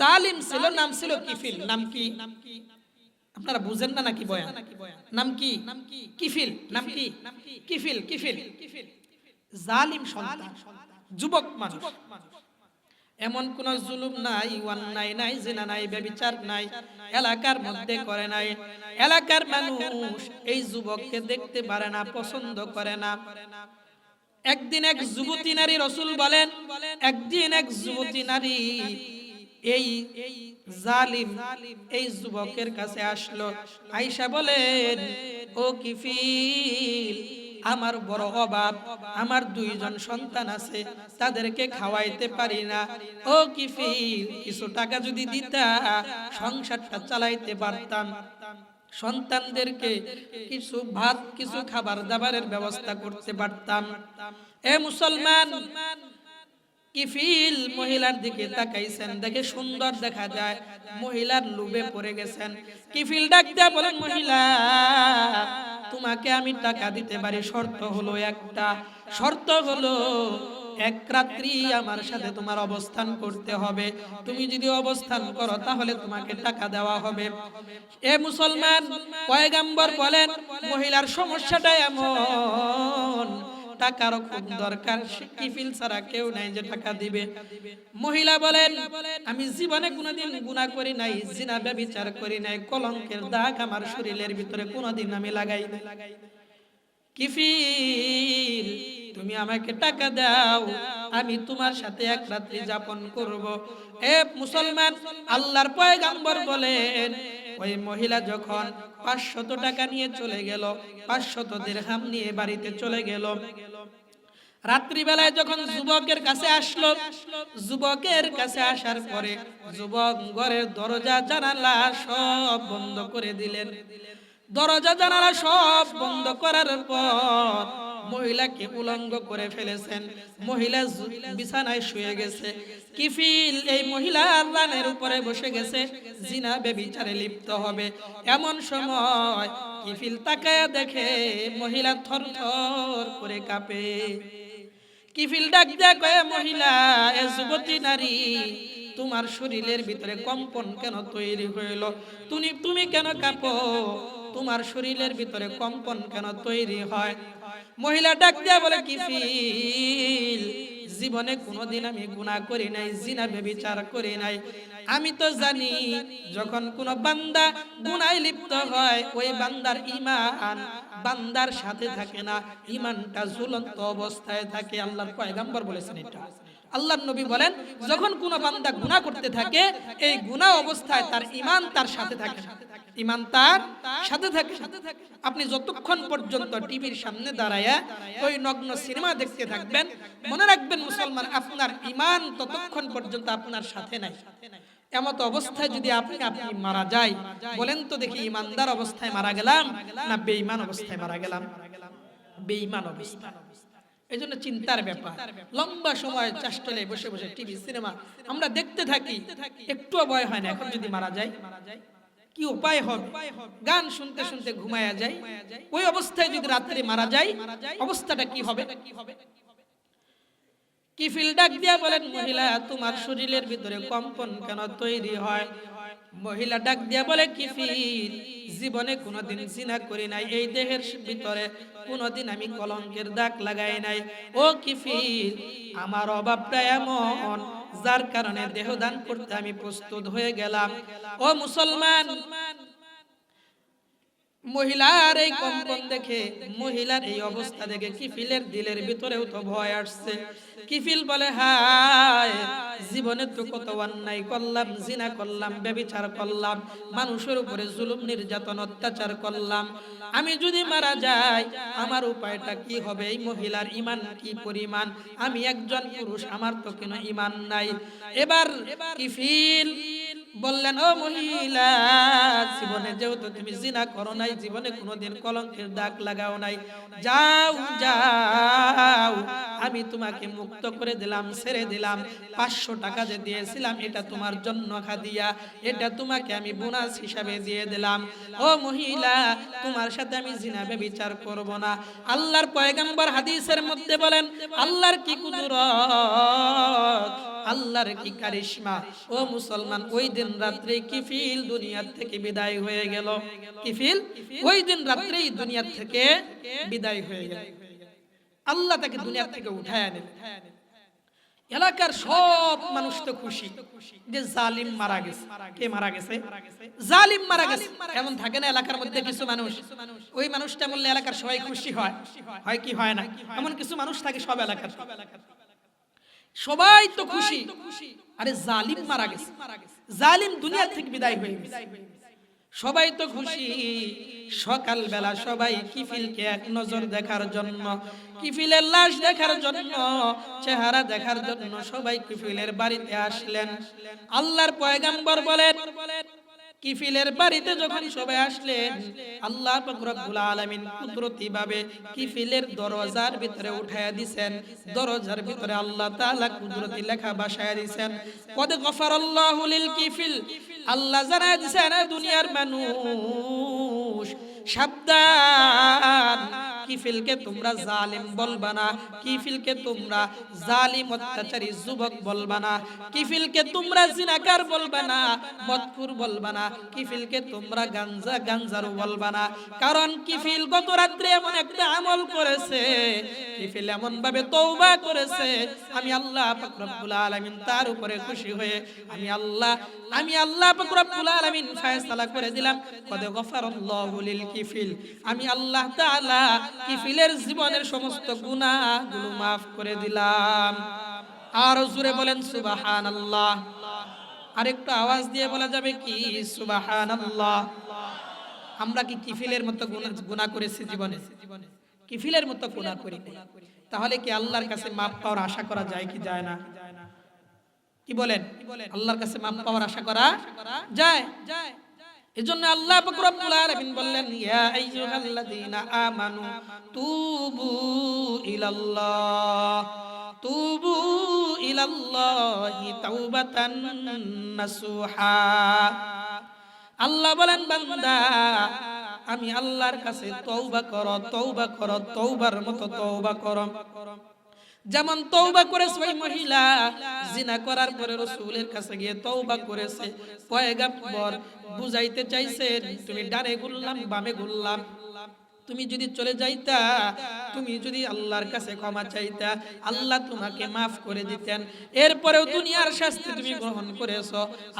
জালিম ছিল, নাম ছিল কিফিল নাম কি? আপনারা বুঝেন না নাকি বয়ান? নাম কি? কিফিল নাম কি? কিফিল কিফিল জালিম সন্তান, যুবক মানুষ। এমন কোন জুলুম নাই অন্যায় নাই, জিনা নাই, ব্যবিচার নাই, এলাকার মধ্যে করে নাই। এলাকার মানুষ এই যুবককে দেখতে পারে না, পছন্দ করে না। একদিন এক যুবতী নারী রসুল বলেন, একদিন এক যুবতী নারী এই জালিম, এই যুবকের কাছে আসলো। আইসা বলেন ও কিফিল, আমার বড় অভাব, আমার দুইজন সন্তান আছে, তাদেরকে খাওয়াইতে পারি না। ও কিফিল, কিছু টাকা যদি দিতা, সংসারটা চালাইতে পারতাম। সন্তানদেরকে কিছু ভাত, কিছু খাবার দাবারের ব্যবস্থা করতে পারতাম। এ মুসলমান কিফিল মহিলার দিকে তাকাইছেন, দেখে সুন্দর দেখা যায়, মহিলার লোভে পড়ে গেছেন। কিফিল ডাক দেয়া বলেন, মহিলা, তোমাকে আমি টাকা দিতে পারি, শর্ত হলো একটা। শর্ত হলো এক রাত্রি আমার সাথে তোমার অবস্থান করতে হবে। তুমি যদি অবস্থান করো, তাহলে তোমাকে টাকা দেওয়া হবে। এ মুসলমান পয়গাম্বর বলেন, মহিলার সমস্যাটা এমন টাকারও খুব দরকার। কিফিল ছাড়া কেউ নাই যে টাকা দিবে। মহিলা বলেন, আমি জীবনে কোনোদিন গুনাহ করি নাই, জিনা, ব্যভিচার করি নাই, কলঙ্কের দাগ আমার শরীরের ভিতরে কোনোদিন আমি লাগাই নাই। কিফিল, তুমি আমাকে টাকা দাও, আমি তোমার সাথে এক রাত্রি যাপন করব। এ মুসলমান, আল্লাহর পয়গাম্বর বলেন ওই মহিলা যখন পাঁচশত টাকা নিয়ে চলে গেল, পাঁচশত দিরহাম নিয়ে বাড়িতে চলে গেল। রাত্রিবেলায় যখন যুবকের কাছে আসলো, যুবকের কাছে আসার পরে যুবক ঘরের দরজা, জানালা সব বন্ধ করে দিলেন। দরজা, জানালা সব বন্ধ করার পর মহিলাকে উলঙ্গ করে ফেলেছেন। মহিলা বিছানায় শুয়ে গেছে। কিফিল এই মহিলা রানের উপরে বসে গেছে। জিনা বেবিচারে লিপ্ত হবে। এমন সময় কিফিল তাকায়া দেখে মহিলা থর থর করে কাঁপে। কিফিল ডাক কয়ে, মহিলা, এ যুবতী নারী, তোমার শরীরের ভিতরে কম্পন কেন তৈরি হইল? তুমি তুমি কেন কাঁপো? তোমার শরীরের ভিতরে কম্পন কেন তৈরি হয়? মহিলা ডাক দেয়া বলে কিফিল জীবনে কোনোদিন আমি গুনাহ করি নাই, জিনা বেবিচার করি নাই। আমি তো জানি, যখন কোন বান্দা গুনায় লিপ্ত হয়, ওই বান্দার ইমান বান্দার সাথে থাকে না। ইমানটা ঝুলন্ত অবস্থায় থাকে। আল্লাহর পয়গাম্বর বলেছেন এটা। আল্লাহর নবী বলেন, যখন কোন বান্দা গুনাহ করতে থাকে, এই গুনাহ অবস্থায় তার ইমান তার সাথে থাকে ইমান তার সাথে থাকে আপনি যতক্ষণ পর্যন্ত টিভির সামনে দাঁড়ায় ওই নগ্ন সিনেমা দেখতে থাকবেন, মনে রাখবেন মুসলমান, আপনার ইমান ততক্ষণ পর্যন্ত আপনার সাথে নাই। এমত অবস্থায় যদি আপনি আপনি মারা যায় বলেন তো দেখি ইমানদার অবস্থায় মারা গেলাম না বেঈমান অবস্থায় মারা গেলাম? বেঈমান অবস্থা। এই জন্য চিন্তার ব্যাপার। লম্বা সময় চাষটলে বসে বসে টিভি সিনেমা আমরা দেখতে থাকি। একটুও ভয় হয় না, এখন যদি মারা যায়। কি উপায় হবে? গান শুনতে শুনতে ঘুমায়া যায়। ওই অবস্থায় যদি রাত্রে মারা যায়, অবস্থাটা কি হবে? কিফিল ডাক দিয়া বলেন, মহিলা, তোমার শরীরের ভিতরে কম্পন কেন তৈরি হয়? মহিলা ডাক দিয়া বলে, কিফির, জীবনে কোনোদিন জিনা করি নাই। এই দেহের ভিতরে কোনোদিন আমি কলঙ্কের দাগ লাগাই নাই। ও কিফির, আমার অভাবটা এমন, যার কারণে দেহদান করতে আমি প্রস্তুত হয়ে গেলাম। ও মুসলমান মহিলার এই কম্পন দেখে, মহিলার এই অবস্থা দেখে কিফিলের দিলের ভিতরেও তো ভয় আসছে। কিফিল বলে, হায়, জীবনে তো কত অন্যায় করলাম, জিনা করলাম, ব্যবিচার করলাম, মানুষের উপরে জুলুম, নির্যাতন, অত্যাচার করলাম। আমি যদি মারা যাই, আমার উপায়টা কি হবে? এই মহিলার ইমান কি পরিমাণ? আমি একজন পুরুষ, আমার তো কোনো ইমান নাই। এবার কিফিল বললেন, ও মহিলা, জীবনে যেহেতু তুমি জিনা করো নাই, জীবনে কোনোদিন কলঙ্কের দাগ লাগাও নাই, যাও যাও, আমি তোমাকে মুক্ত করে দিলাম, ছেড়ে দিলাম, পাঁচশো টাকা যে দিয়েছিলাম, এটা তোমার জন্য খাদিয়া এটা তোমাকে আমি বোনাস হিসাবে দিয়ে দিলাম। ও মহিলা, তোমার সাথে আমি জিনাবে বিচার করব না। আল্লাহর পয়গাম্বর হাদিসের মধ্যে বলেন, আল্লাহর কি কুদরত? আল্লাহর কি কারিশমা? ও মুসলমান, ওই দিন রাত্রে কিফিল দুনিয়ার থেকে বিদায় হয়ে গেল। কিফিল? ওই দিন রাত্রেই দুনিয়ার থেকে বিদায় হয়ে গেল। আল্লাহ তাকে দুনিয়ার থেকে উঠায় আনেন এলাকার সব মানুষ তো খুশি যে জালিম মারা গেছে। কে মারা গেছে? জালিম মারা গেছে। এমন থাকে না এলাকার মধ্যে কিছু মানুষ? ওই মানুষটা বললে এলাকার সবাই খুশি হয়। হয় কি হয় না? এমন কিছু মানুষ থাকে সব এলাকার সবাই তো খুশি। আরে জালিম মারা গেছে। জালিম দুনিয়া থেকে বিদায় হয়ে গেছে। সবাই তো খুশি। সকাল বেলা সবাই কিফিলকে এক নজর দেখার জন্য। কিফিলের লাশ দেখার জন্য। চেহারা দেখার জন্য সবাই কিফিলের বাড়িতে আসলেন। আল্লাহর পয়গাম্বর বলেন কিফিলের বাড়িতে যখন সবাই আসলে আল্লাহ রব্বুল আলামিন কুদরতি ভাবে কিফিলের দরজার ভিতরে উঠায়া দিবেন দরজার ভিতরে আল্লাহ তাআলা কুদরতি লেখা বাসায় দিবেন কদ গফারাল্লাহু লিল কিফিল। আল্লাহ জানায় দিবেন দুনিয়ার মানুষ, সাবধান। কিফিলকে তোমরা জালিম বলবা না। কিফিলকে তোমরা জালিম অত্যাচারী যুবক বলবা না। কিফিলকে তোমরা জিনাকার বলবা না, মদখুর বলবা না। কিফিলকে তোমরা গাঞ্জা গাঞ্জারু বলবা না। কারণ কিফিল গত রাত্রে এমন একটা আমল করেছে। কিফিল এমন ভাবে তওবা করেছে। আমি আল্লাহ পাক রব্বুল আলামিন তার উপরে খুশি হয়ে আমি আল্লাহ আমি আল্লাহ পাক রব্বুল আলামিন ফয়সালা করে দিলাম। কদ গফারাল্লাহু লিল কিফিল। আমি আল্লাহ তাআলা কিফিলের জীবনের সমস্ত গুনাহগুলো maaf করে দিলাম। আর জোরে বলেন, সুবহানাল্লাহ। আরেকটু আওয়াজ দিয়ে বলা যাবে কি? সুবহানাল্লাহ। আমরা কি কিফিলের মতো গুনাহ করেছি জীবনে? কিফিলের মতো গুনাহ করি তাহলে কি আল্লাহর কাছে মাপ পাওয়ার আশা করা যায় কি যায় না? কি বলেন? আল্লাহর কাছে মাপ পাওয়ার আশা করা যায় যায়? এজন্য আল্লাহ পাক রব্বুল আলামিন বললেন, ইয়া আইয়ুহাল্লাযীনা আমানু তুবু ইলাল্লাহ, তুবু ইলাল্লাহি তাওবাতান নাসুহা। আল্লাহ বলেন, বান্দা, আমি আল্লাহর কাছে তওবা করো তওবা করো, তওবার মতো তওবা করো। যেমন তৌবা করেছে ওই মহিলা, জিনা করার পরে রসুলের কাছে গিয়ে তৌবা করেছে। পয়গাম্বর বুঝাইতে চাইছে তুমি ডানে ঘুরলাম, বামে গুললাম তুমি যদি চলে যাইতা, তুমি যদি আল্লাহর কাছে ক্ষমা চাইতা, আল্লাহ তোমাকে মাফ করে দিতেন। এরপরেও দুনিয়ার শাস্তি তুমি গ্রহণ করেছ,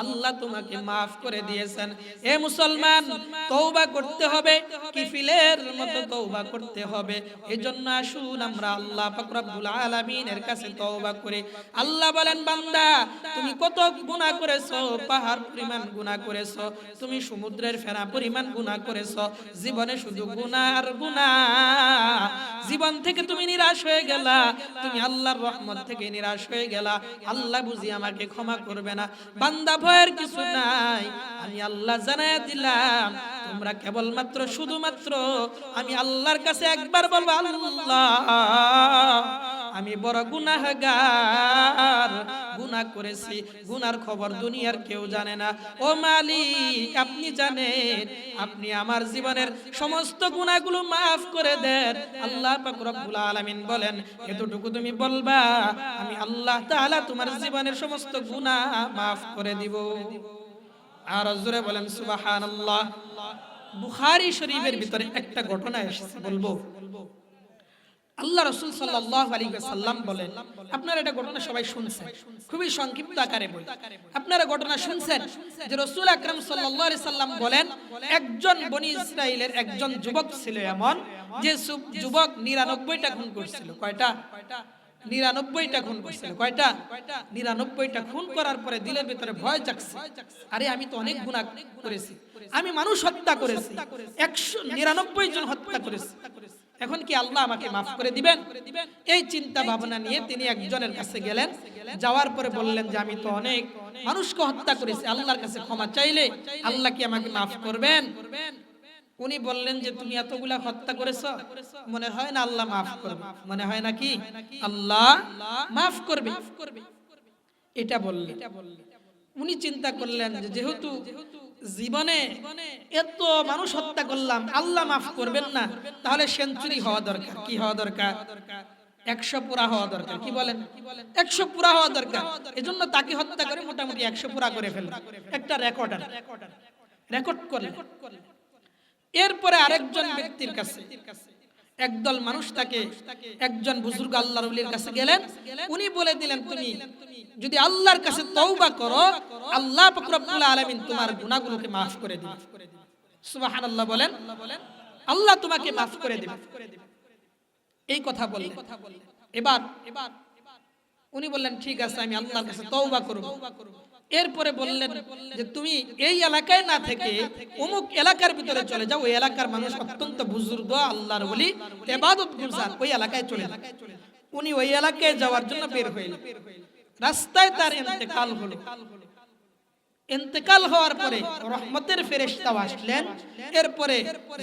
আল্লাহ তোমাকে মাফ করে দিয়েছেন। এ মুসলমান তৌবা করতে হবে, কিফিলের মতো তৌবা করতে হবে। এজন্য আসুন আমরা আল্লাহ পাক রব্বুল আলামিনের কাছে তৌবা করে। আল্লাহ বলেন, বান্দা, তুমি কত গুনাহ করেছ, পাহাড় পরিমাণ গুনাহ করেছ, তুমি সমুদ্রের ফেরা পরিমাণ গুনাহ করেছ, জীবনে শুধু গুনাহ আর না। জীবন থেকে তুমি নিরাশ হয়ে গেলা। তুমি আল্লাহর রহমত থেকে নিরাশ হয়ে গেলা। আল্লাহ বুঝি আমাকে ক্ষমা করবে না। বান্দা ভয়ের কিছু নাই। আমি আল্লাহ জানাই দিলাম, তোমরা কেবলমাত্র শুধুমাত্র আমি আল্লাহর কাছে একবার বলব, আল্লাহ। আমি বড় গুনাহগার। গুনাহ করেছি, গুনার খবর দুনিয়ার কেউ জানে না। ও মালিক, আপনি জানেন, আপনি আমার জীবনের সমস্ত গুনাহগুলো মাফ করে দেন। আল্লাহ রব্বুল আলামিন বলেন, এতটুকু তুমি বলবা, আমি আল্লাহ তাআলা তোমার জীবনের সমস্ত গুনাহ মাফ করে দিব। আর জোরে বলেন সুবাহান আল্লাহ বুখারী শরীফের ভিতরে একটা ঘটনা এসেছে, বলব? আল্লাহ রসুল সাল্লাহ আলী সাল্লাম বলেন, আপনারা এটা ঘটনা সবাই শুনছেন। খুবই সংক্ষিপ্ত আকারে বই আপনারা ঘটনা শুনছেন যে রসুল আকরাম সাল্লাহ আলি সাল্লাম বলেন, একজন বনি ইসরায়েলের একজন যুবক ছিল এমন যে যুবক নিরানব্বইটা খুন করছিল। কয়টা? নিরানব্বইটা খুন করছিল। কয়টা? নিরানব্বইটা খুন করার পরে দিলের ভিতরে ভয় জাগছে। আরে, আমি তো অনেক গুণা করেছি। আমি মানুষ হত্যা করেছি। একশো নিরানব্বই জন হত্যা করেছি। এখন কি আল্লাহ আমাকে মাফ করে দিবেন? এই চিন্তা ভাবনা নিয়ে তিনি একজনের কাছে গেলেন। যাওয়ার পরে বললেন যে, আমি তো অনেক মানুষকে হত্যা করেছি। আল্লাহর কাছে ক্ষমা চাইলে আল্লাহ কি আমাকে মাফ করবেন? উনি বললেন যে, তুমি এতগুলা হত্যা করেছ। মনে হয় না আল্লাহ মাফ করবে। মনে হয় নাকি আল্লাহ মাফ করবে। এটা বললেন। উনি চিন্তা করলেন যেহেতু জীবনে এত মানুষ হত্যা করলাম, আল্লাহ মাফ করবেন না। তাহলে সেঞ্চুরি হওয়া দরকার, কি হওয়া দরকার? একশো পুরা হওয়া দরকার, কি বলেন? একশো পুরা হওয়া দরকার। এজন্য তাকে হত্যা করে মোটামুটি একশো পুরা করে ফেলে একটা রেকর্ডার রেকর্ড করলেন। এরপরে আরেকজন ব্যক্তির কাছে একদল মানুষ তাকে একজন বুজুর্গ আল্লাহর উলির কাছে গেলেন। উনি বলে দিলেন, তুমি যদি আল্লাহর কাছে তওবা করো, আল্লাহ রব্বুল আলামিন তোমার গুনাহগুলোকে মাফ করে দিবে। সুবহানাল্লাহ বলেন, আল্লাহ তোমাকে মাফ করে দিবে। এই কথা বললেন। এবার এবার উনি বললেন, ঠিক আছে, আমি আল্লাহর কাছে তওবা করব। এরপরে বললেন যে, তুমি এই এলাকায় না থেকে অমুক এলাকার ভিতরে চলে যাও। ওই এলাকার মানুষ অত্যন্ত বুজুর্গ, আল্লাহর বলি ইবাদত গুজার ওই এলাকায় চলে উনি ওই এলাকায় যাওয়ার জন্য বের হইলেন। রাস্তায় তার ইন্তেকাল হলো। ইন্তেকাল হওয়ার পরে রহমতের ফেরেশতাও আসলেন। এরপরে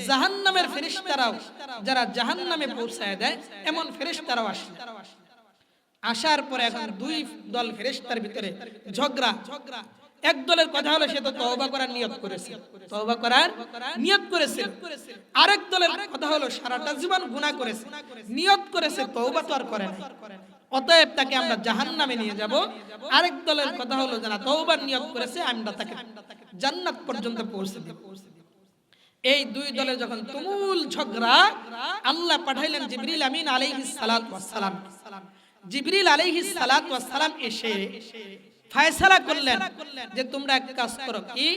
জাহান্নামের ফেরেশতারাও, যারা জাহান্নামে পৌঁছায় দেয়, এমন ফেরেশতারাও আসলেন। আসার পরে এখন দুই দল ফেরেশতার ভিতরে ঝগড়া। এক দলের কথা হলো সে তো তওবা করার নিয়ত করেছে। তওবা করার নিয়ত করেছে। আরেক দলের কথা হলো সারাটা জীবন গুনাহ করেছে। নিয়ত করেছে, তওবা তো আর করে না অতএব তাকে আমরা জাহান্নামে নিয়ে যাব। আরেক দলের কথা হলো যারা তওবার নিয়ত করেছে, আমরা তাকে জান্নাত পর্যন্ত পৌঁছে দেব। এই দুই দলে যখন তুমুল ঝগড়া, আল্লাহ পাঠাইলেন জিবরিল আমিন আলাইহিস সালাতু সালাম। জিবরিল ওয়াস সালাম এসে ফায়সালা করলেন যে, তোমরা এক কাজ করো, কি?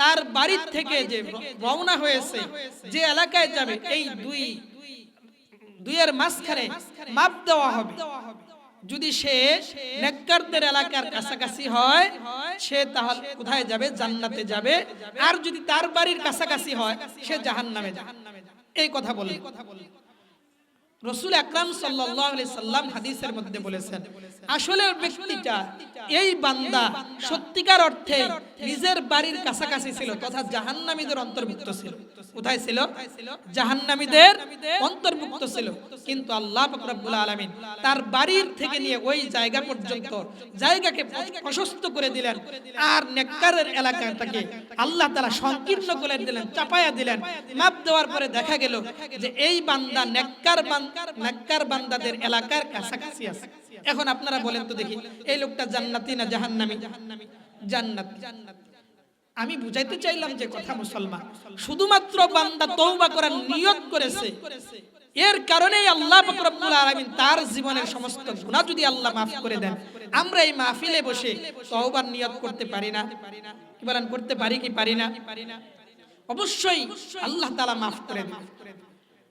তার বাড়ির থেকে যে রওনা হয়েছে, যে এলাকায় যাবে, এই দুই, দুইয়ের মাঝখানে মাপ দেওয়া হবে। যদি সে নেককারদের এলাকার কাছাকাছি হয়, সে তাহলে কোথায় যাবে? জান্নাতে যাবে। আর যদি তার বাড়ির কাছাকাছি হয়, সে জাহান্নামে যাবে। এই কথা বলে কথা বলে রসুল আকরাম সাল্লাল্লাহু আলাইহি সাল্লাম হাদিসের মধ্যে বলেছেন আসলে ব্যক্তিটা এই বান্দা সত্যিকার অর্থে নিজের বাড়ির কাছাকাছি ছিল তথা জাহান্নামীদের অন্তর্ভুক্ত ছিল। কোথায় ছিল? জাহান্নামীদের অন্তর্ভুক্ত ছিল। কিন্তু আল্লাহ পাক রব্বুল আলামিন তার বাড়ির থেকে নিয়ে ওই জায়গা পর্যন্ত জায়গাকে প্রশস্ত করে দিলেন। আর নেককারের এলাকাটাকে আল্লাহ তাআলা সংকীর্ণ করে দিলেন চাপায়া দিলেন মাপ দেওয়ার পরে দেখা গেল যে এই বান্দা নেককার বান্দাদের এলাকার কাছাকাছি আছে। এখন আপনারা বলেন তো দেখি, এই লোকটা জান্নাতি না জাহান্নামী? জান্নাত। আমি বুঝাইতে চাইলাম যে কথা মুসলমান, শুধুমাত্র বান্দা তওবা করার নিয়ত করেছে। এর কারণেই আল্লাহ তার জীবনের সমস্ত গুনাহ যদি আল্লাহ maaf করে দেন, আমরা এই মাহফিলে বসে তওবার নিয়ত করতে পারি না। কি বলেন, করতে পারি কি পারি না? অবশ্যই আল্লাহ তাআলা maaf করে দেন